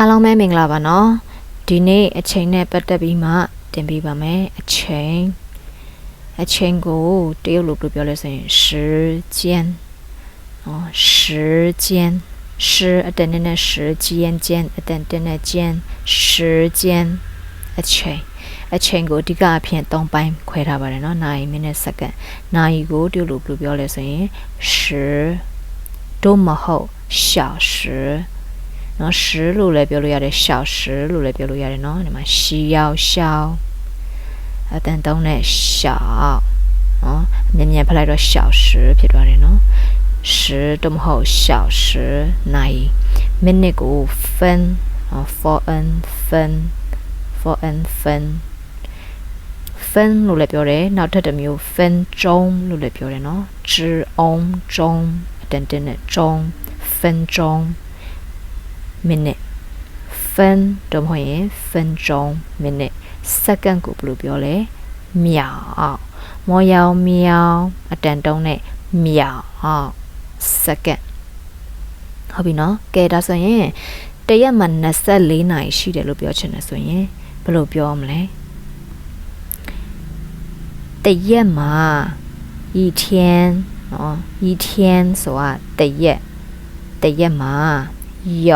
အားလုံးပဲမင်္ဂလာပါနော်ဒီနေ့အချိန်နဲ့ပတ်သက်ပြီးမှတင်ပြပါမယ်အချိန်အချိန်ကိုတရုတ်လိုပြောလဲဆိုရင်时间နော်时间时အတန်နဲ့时间间အတန်တဲ့နဲ့间时间အချိန်အချိန်ကိုအဓိကအဖြစ်၃ပိုင်းခွဲထားပါတယ်နော်နာရီမိနစ်စက္ကန့်နာရီကိုတရုတ်လိုပြောလဲဆိုရင်时都မဟုတ်小时 Nó sử lù lê bê lù gia để xảo sử 啊等等嘞小，哦 lù gia để nó, nhưng mà xì 一，minute 分，哦，for n 分，for n 分 lù lê，zong trung, từng. minute 分တော့မဟုတ်ရင်分钟 minute second ကိုဘယ်လိုပြောလဲ秒မောယောင်မြောင်အတန်တုံးနဲ့秒 second ဟုတ်ပြီနော်ကဲဒါဆိုရင်တရက်မှာ24နာရီရှိတယ်လို့ပြောချင်တယ်ဆိုရင်ဘယ်လိုပြောမလဲတရက်မှာ一天နော်一天ဆိုတာတရက်တရက်မှာ 有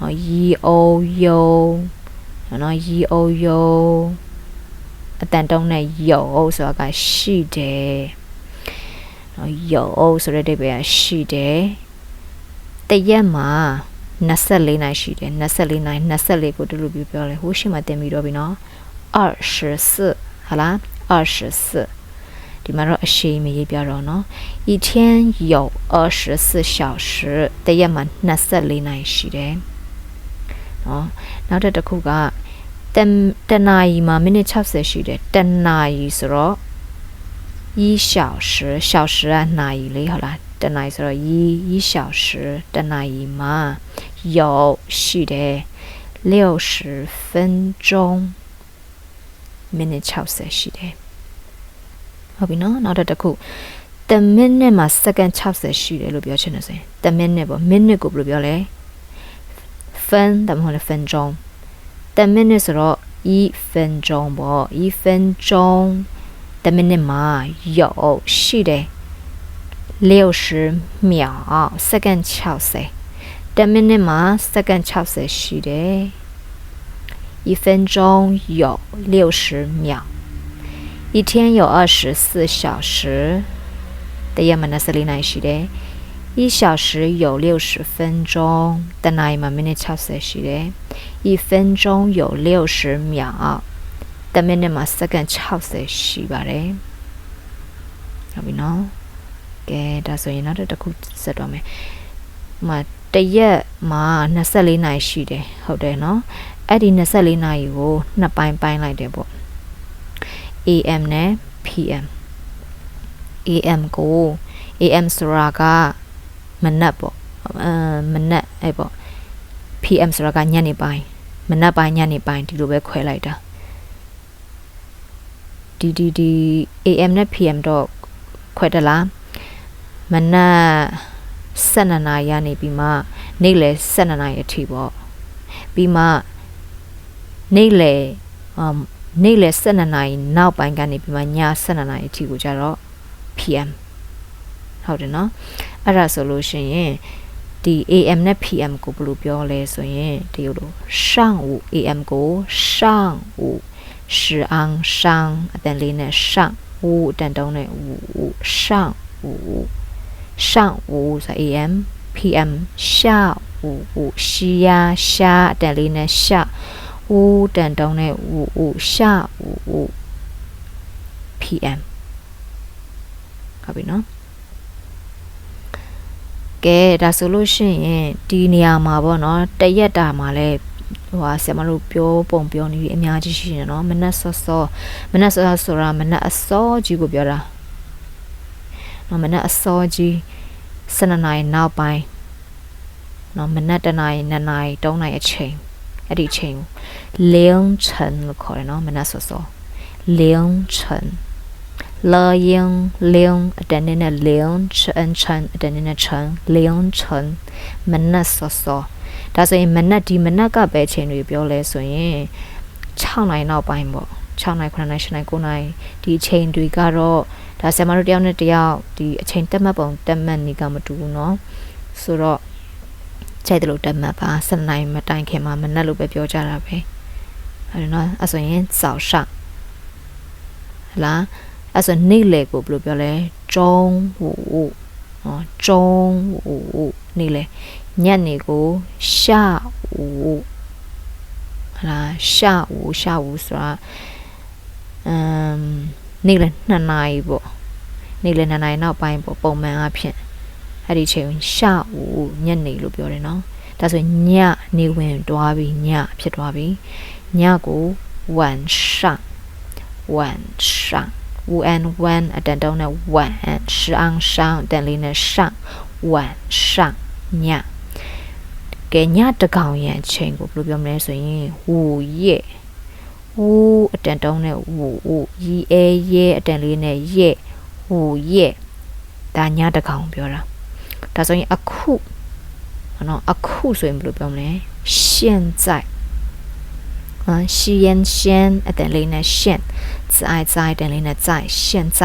နော်ยีအိုယုံနော်ยีအိုယုံအတန်တုံးနဲ့ယုံဆိုတာကရှိတယ်နော်ယုံဆိုတဲ့အိဗယ်ကရှိတယ်တရက်မှာ24နိုင်ရှိတယ်24နိုင်24ကိုတို့လိုပြောပြောလဲဟိုရှိမှတင်ပြီးတော့ပြီနော်24ဟလား24 ဒီမှာတော့အရှိန်မရေးပြတော့နော်一天有24小时တရက်မှာ24နိုင်ရှိတယ်နော်နောက်တစ်တစ်ခုကတတနာရီမှာမိနစ်60ရှိတယ်တနာရီဆိုတော့一小时小时ကနာရီလေးဟုတ်လားတနာရီဆိုတော့一一小时တနာရီမှာ有ရှိတယ်60分钟မိနစ်60ရှိတယ် ဟုတ်ပြီနော်နောက်တစ်ခု1 minute မှာ second 60ရှိတယ်လို့ပြောချင်တယ်ဆိုရင်1 minute ပေါ့ minute ကိုဘယ်လိုပြောလဲ分တမဟုတ်လဲ分钟1 minute ဆိုတော့一分钟ပေါ့一分钟1 minute မှာ有ရှိတယ်60秒 second 60 1 minute မှာ second 60ရှိတယ်一分钟有60秒 一天有二十四小时，တရက်မှာ24နိုင်ရှိတယ်။一小时有六十分钟，တနာရီမှာမိနစ်60ရှိတယ်။一分钟有六十秒，တမိနစ်မှာစက္ကန့်60ရှိပါတယ်။ဟုတ်ပြီနော်။ကဲဒါဆိုရင်နောက်တစ်ခုဆက်တော့မယ်။မှာတရက်မှာ24နိုင်ရှိတယ်ဟုတ်တယ်နော်။အဲ့ဒီ24နိုင်ကိုနှစ်ပိုင်းပိုင်းလိုက်တယ်ပေါ့။ AM နဲ့ PM AM ကို AM ဆိုတာကမနက်ပေါ့အဲမနက်အဲ့ပေါ့ PM ဆိုတာကညနေပိုင်းမနက်ပိုင်းညနေပိုင်းဒီလိုပဲခွဲလိုက်တာဒီဒီဒီ AM နဲ့ PM တော့ခွဲတလားမနက်7နာရီကနေပြီးမှနေ့လယ်7နာရီအထိပေါ့ပြီးမှနေ့လယ်အမ် နေ့လယ်12နာရီနောက်ပိုင်းကနေပြီးမှည12နာရီအထိကိုကြတော့ PM ဟုတ်တယ်နော်အဲ့ဒါဆိုလို့ရှိရင်ဒီ AM နဲ့ PM ကိုဘယ်လိုပြောလဲဆိုရင်ဒီလို上午 AM ကို上午时昂上အတန်လေးနဲ့上午အတန်တုံးနဲ့午上午上午ဆို AM PM 下午西呀下အတန်လေးနဲ့下 ဦးတန်တုံးနဲ့ဦးဦးရှဦးဦး PM ဟုတ်ပြီနော်ကဲဒါဆိုလို့ရှိရင်ဒီနေရာမှာပေါ့နော်တရက်တာမှာလဲဟိုဟာဆရာမတို့ပြောပုံပြောနေပြီးအများကြီးရှိနေနော်မနက်စောစောမနက်စောဆိုတာမနက်အစောကြီးကိုပြောတာနော်မနက်အစောကြီး7နာရီနောက်ပိုင်းနော်မနက်တနာရီ2နာရီ3နာရီအချိန် အဲ့ဒီချိန်လင်းချန်လို့ခေါ်တယ်နော်မနက်စောစောလင်းချန်လာယင်းလင်းအတန်နဲ့လင်းချန်ချန်အတန်နဲ့ချန်လင်းချန်မနက်စောစောဒါဆိုရင်မနက်ဒီမနက်ကပဲချိန်တွေပြောလဲဆိုရင်6နိုင်နောက်ပိုင်းပေါ့6နိုင်9နိုင်10နိုင်9နိုင်ဒီအချိန်တွေကတော့ဒါဆရာမတို့တယောက်နဲ့တယောက်ဒီအချိန်တက်မှတ်ပုံတက်မှတ်နေကမတူဘူးเนาะဆိုတော့ ကြိုက်တယ်လို့တတ်မှတ်ပါ7နိုင်မတိုင်ခင်မှာမနှက်လို့ပဲပြောကြတာပဲအဲ့တော့အဲ့ဆိုရင်စောက်ရှဟလားအဲ့ဆိုနေ့လေကိုဘယ်လိုပြောလဲဂျုံဟူဟောဂျုံဟူနေ့လေညနေကိုရှာဟူဟလားရှာဟူရှာဟူဆိုတာအမ်နေ့လေ2နာရီပေါ့နေ့လေ2နာရီနောက်ပိုင်းပေါ့ပုံမှန်အဖြစ် အဲ့ဒီချိန်下午ညနေလို့ပြောတယ်နော်ဒါဆိုညနေဝင်တွားပြီးညဖြစ်သွားပြီညကို晚上晚上五 and one အတန်တုံးနဲ့晚十昂上အတန်လေးနဲ့上晚上ညကဲညတကောင်ရန်ချိန်ကိုဘယ်လိုပြောမလဲဆိုရင်ဝူရဲ့ဝူအတန်တုံးနဲ့ဝူဝူရီအဲရဲအတန်လေးနဲ့ရဲ့ဝူရဲ့ဒါညတကောင်ပြောတာ ဒါဆိုရင်အခုနော်အခုဆိုရင်ဘယ်လိုပြောမလဲ现在啊，西烟先အတန်လေးနဲ့现在在အတန်လေးနဲ့在现在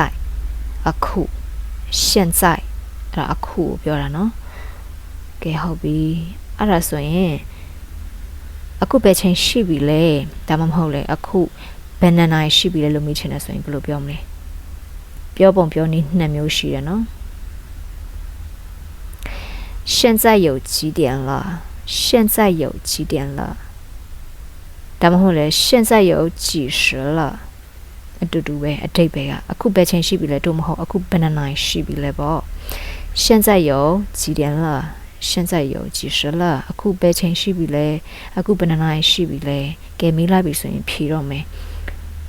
အခု现在အဲ့ဒါအခုကိုပြောတာနော်ကဲဟုတ်ပြီအဲ့ဒါဆိုရင်အခုပဲချိန်ရှိပြီလေဒါမှမဟုတ်လေအခုဘယ်နှစ်နာရီရှိပြီလဲလို့မေးချင်တယ်ဆိုရင်ဘယ်လိုပြောမလဲပြောပုံပြောနည်းနှစ်မျိုးရှိတယ်နော် 现在有几点了现在有几点了ဒါမှမဟုတ်လေ现在有几时了အတူတူပဲအတိတ်ပဲကအခုပဲချိန်ရှိပြီလဲတို့မဟုတ်အခုဘယ်နှစ်နာရီရှိပြီလဲပေါ့现在有几点了现在有几时了အခုပဲချိန်ရှိပြီလဲအခုဘယ်နှစ်နာရီရှိပြီလဲကဲမေးလိုက်ပြီဆိုရင်ဖြေတော့မယ်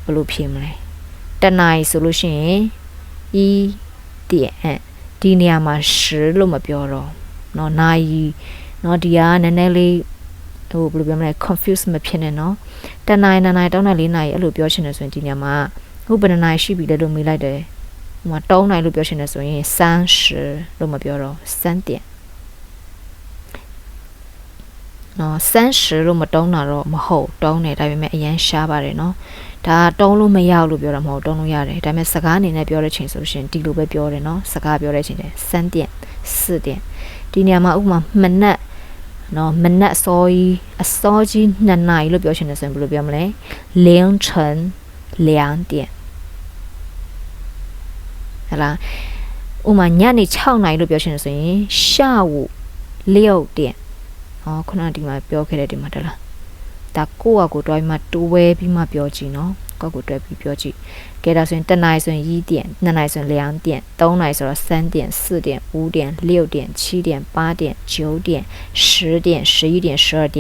ဘယ်လိုဖြေမလဲတနာရီဆိုလို့ရှိရင်一点ဒီနေရာမှာ10လို့မပြောတော့ နော်နိုင်နော်ဒီကနည်းနည်းလေးဟိုဘယ်လိုပြောမလဲ confuse မဖြစ်နဲ့နော်တနိုင်နိုင်တောင်းနိုင်လေးနိုင်အဲ့လိုပြောချင်တယ်ဆိုရင်ဒီညမှာခုဘယ်နှစ်နိုင်ရှိပြီလဲလို့မေးလိုက်တယ်ဟိုမှာတောင်းနိုင်လို့ပြောချင်တယ်ဆိုရင်30လို့မပြောတော့3点နော်30လို့မတုံးတာတော့မဟုတ်တုံးတယ်ဒါပေမဲ့အရန်ရှားပါတယ်နော်ဒါတုံးလို့မရဘူးလို့ပြောတာမဟုတ်တုံးလို့ရတယ်ဒါပေမဲ့စကားအနေနဲ့ပြောတဲ့ချိန်ဆိုရှင်ဒီလိုပဲပြောတယ်နော်စကားပြောတဲ့ချိန်တယ်စမ်းတင် 4点ဒီနေရာမှာဥပမာမနက်နော်မနက်အစောကြီးအစောကြီး2နာရီလို့ပြောချင်တယ်ဆိုရင်ဘယ်လိုပြောမလဲ凌晨2点ဟလားဥမာညနေ6နာရီလို့ပြောချင်တယ်ဆိုရင်下午6点ဟောခုနကဒီမှာပြောခဲ့တဲ့ဒီမှာတလားဒါကိုယ့်အကိုတွားပြီးမှတိုးဝဲပြီးမှပြောကြည့်နော် ကိုယ့်ကိုတွဲပြီးပြောကြည့်ကဲဒါဆိုရင်တနိုင်ဆိုရင်一点နှစ်နိုင်ဆိုရင်两点သုံးနိုင်ဆိုတော့三点四点五点六点七点八点九点十点十一点十二点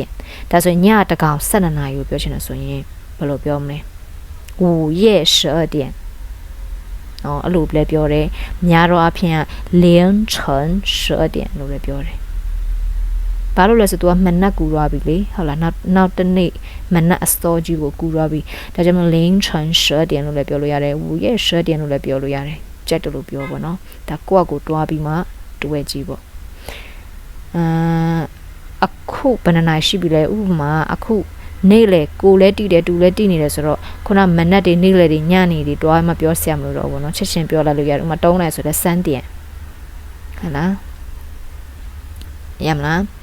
ဒါဆိုရင်ညတကောင်12နာရီကိုပြောချင်တယ်ဆိုရင်ဘယ်လိုပြောမလဲ午夜12点နော်အဲ့လိုလည်းပြောတယ်များတော့အဖြစ်凌晨12点လို့လည်းပြောတယ် ဘာလို့လဲဆိုတော့သူကမနက်ကူသွားပြီလေဟုတ်လားနောက်နောက်တစ်နေ့မနက်အစတော်ကြီးကိုကူသွားပြီဒါကြောင့်မလင်းချန်ရှယ်တင်လို့လည်းပြောလို့ရတယ်ဝူရဲ့ရှယ်တင်လို့လည်းပြောလို့ရတယ်ကြက်တူလို့ပြောပါတော့ဒါကိုယ့်အကိုတွားပြီးမှတွဲကြည့်ပေါ့အာအခုဘယ်နှနာရှိပြီလဲဥပမာအခုနေ့လေကိုလည်းတိတယ်တူလည်းတိနေတယ်ဆိုတော့ခုနမနက်တွေနေ့လေတွေညနေတွေတွားမှပြောဆရာမလို့တော့ဘောနော်ချက်ချင်းပြောလိုက်လို့ရတယ်ဥမာတုံးလိုက်ဆိုတော့စမ်းတည့်ဟဟလားရမလား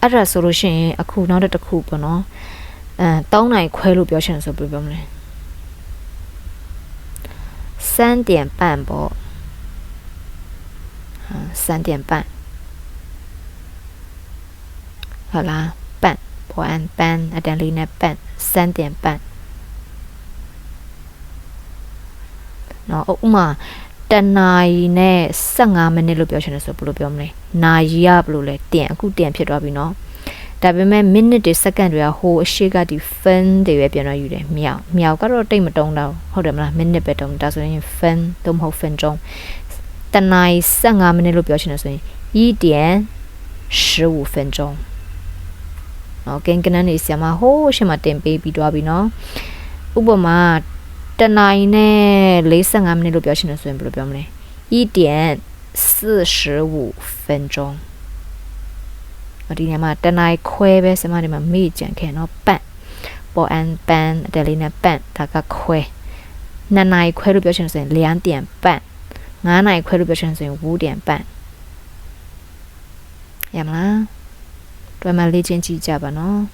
အဲ့ဒါဆိုလို့ရှိရင်အခုနောက်တစ်ခုပေါ့နော်အဲ3နိုင်ခွဲလို့ပြောချင်တယ်ဆိုပြပြောမလဲ3点半ပေါ့3点半好啦半ပေါ်အန်ပန်အတန်လေးနဲ့ပန်3点半နော်ဥမာ တနာရီနဲ့15မိနစ်လို့ပြောချင်တယ်ဆိုဘယ်လိုပြောမလဲ။နာရီကဘယ်လိုလဲတင်အခုတင်ဖြစ်သွားပြီနော်။ဒါပေမဲ့မိနစ်တွေစက္ကန့်တွေကဟိုအရှိကဒီ fan တွေပဲပြန်တော့ယူတယ်မြောက်မြောက်ကတော့တိတ်မတုံးတော့ဟုတ်တယ်မလားမိနစ်ပဲတုံးဒါဆိုရင် fan တော့မဟုတ် fan တုံးတနာရီ15မိနစ်လို့ပြောချင်တယ်ဆိုရင်1.15分钟။နော်ကိန်းကနန်းနေဆီမှာဟိုးရှေ့မှာတင်ပေးပြီးသွားပြီနော်။ဥပမာ 在哪呢？雷山阿门那个标签的算不着标么的？一点四十五分钟。阿点呀嘛？在哪一块呗？是嘛的么？每件看到半，保安半，店里那半，他个块。那哪一块路标签的算两点半？阿哪一块路标签的算五点半？呀么啦？再买那件指甲吧喏。